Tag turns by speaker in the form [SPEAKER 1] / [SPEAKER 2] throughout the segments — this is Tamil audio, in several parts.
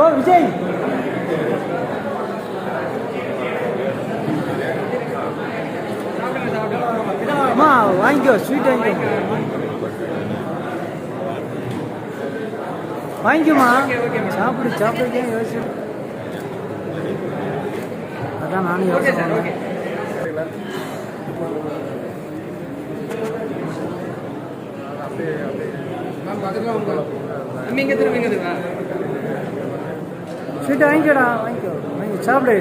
[SPEAKER 1] ஓ விஜய். அம்மா வாங்கிக்கோ ஸ்வீட் வாங்கிக்கோ. வாங்கிக்கோமா சாப்பிடு சாப்பிடுக்கே யோசிச்சு. அதான் நானும் யோசிச்சு பண்ணேன்.
[SPEAKER 2] இங்கே திரும்ப இங்கே திரும்ப
[SPEAKER 1] ஸ்வீட் வாங்கிக்கடா வாங்கிக்கோ. வாங்கி சாப்பிடு.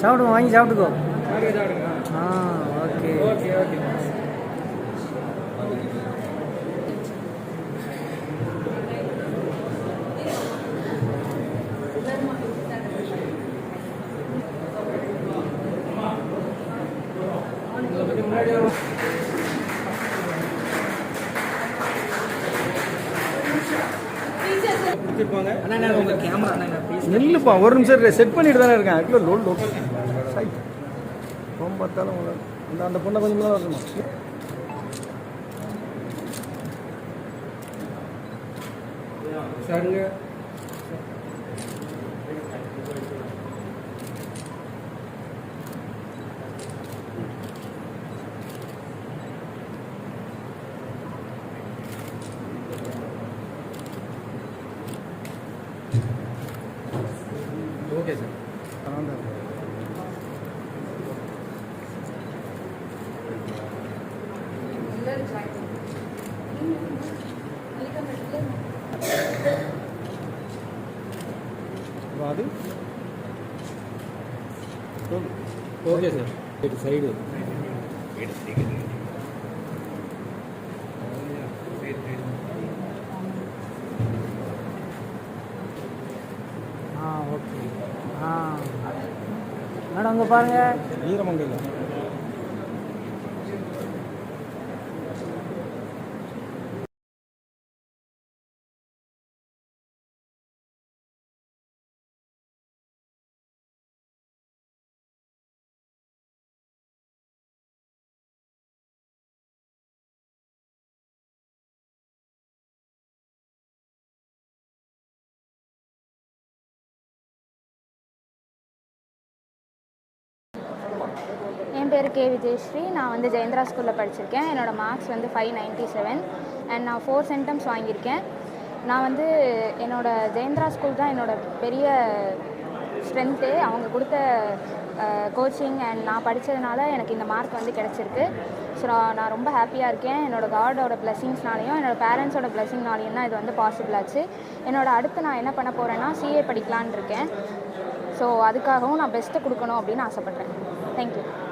[SPEAKER 1] சாப்பிடுவோம் வாங்கி சாப்பிட்டுக்கோ. ஆ ஓகே.
[SPEAKER 2] Okay okay. அண்ணா உங்க கேமரா அண்ணா
[SPEAKER 1] நில்லுப்பா ஒரு நிமிஷம் செட் பண்ணிட்டு தானே இருக்கேன். அதுக்குள்ள லோல் லோல் சை. ரொம்ப பார்த்தாலும் அந்த அந்த பொண்ணை கொஞ்சம் மேலே வரணுமா
[SPEAKER 2] சாருங்க. ஓகே சார்
[SPEAKER 1] அது
[SPEAKER 2] ஓகே சார் சைடு
[SPEAKER 1] ஆ மேடம் அங்கே பாருங்கள்
[SPEAKER 2] வீரமங்கல
[SPEAKER 3] என் பேர் கே விஜயஸ்ரீ. நான் வந்து ஜெயந்திரா ஸ்கூலில் படிச்சிருக்கேன். என்னோடய மார்க்ஸ் வந்து ஃபைவ் நைன்ட்டி செவன் அண்ட் நான் ஃபோர் சென்டம்ஸ் வாங்கியிருக்கேன். நான் வந்து என்னோடய ஜெயந்திரா ஸ்கூல் தான் என்னோட பெரிய ஸ்ட்ரென்த்து அவங்க கொடுத்த கோச்சிங் அண்ட் நான் படித்ததுனால எனக்கு இந்த மார்க் வந்து கிடச்சிருக்கு. ஸோ நான் நான் ரொம்ப ஹாப்பியாக இருக்கேன். என்னோடய காடோட பிளெஸிங்ஸ்னாலையும் என்னோட பேரண்ட்ஸோட பிளெஸிங்னாலையும் தான் இது வந்து பாசிபிள் ஆச்சு. என்னோடய அடுத்து நான் என்ன பண்ண போகிறேன்னா சிஏ படிக்கலான்னு இருக்கேன். ஸோ அதுக்காகவும் நான் பெஸ்ட்டு கொடுக்கணும் அப்படின்னு ஆசைப்பட்றேன். Thank you.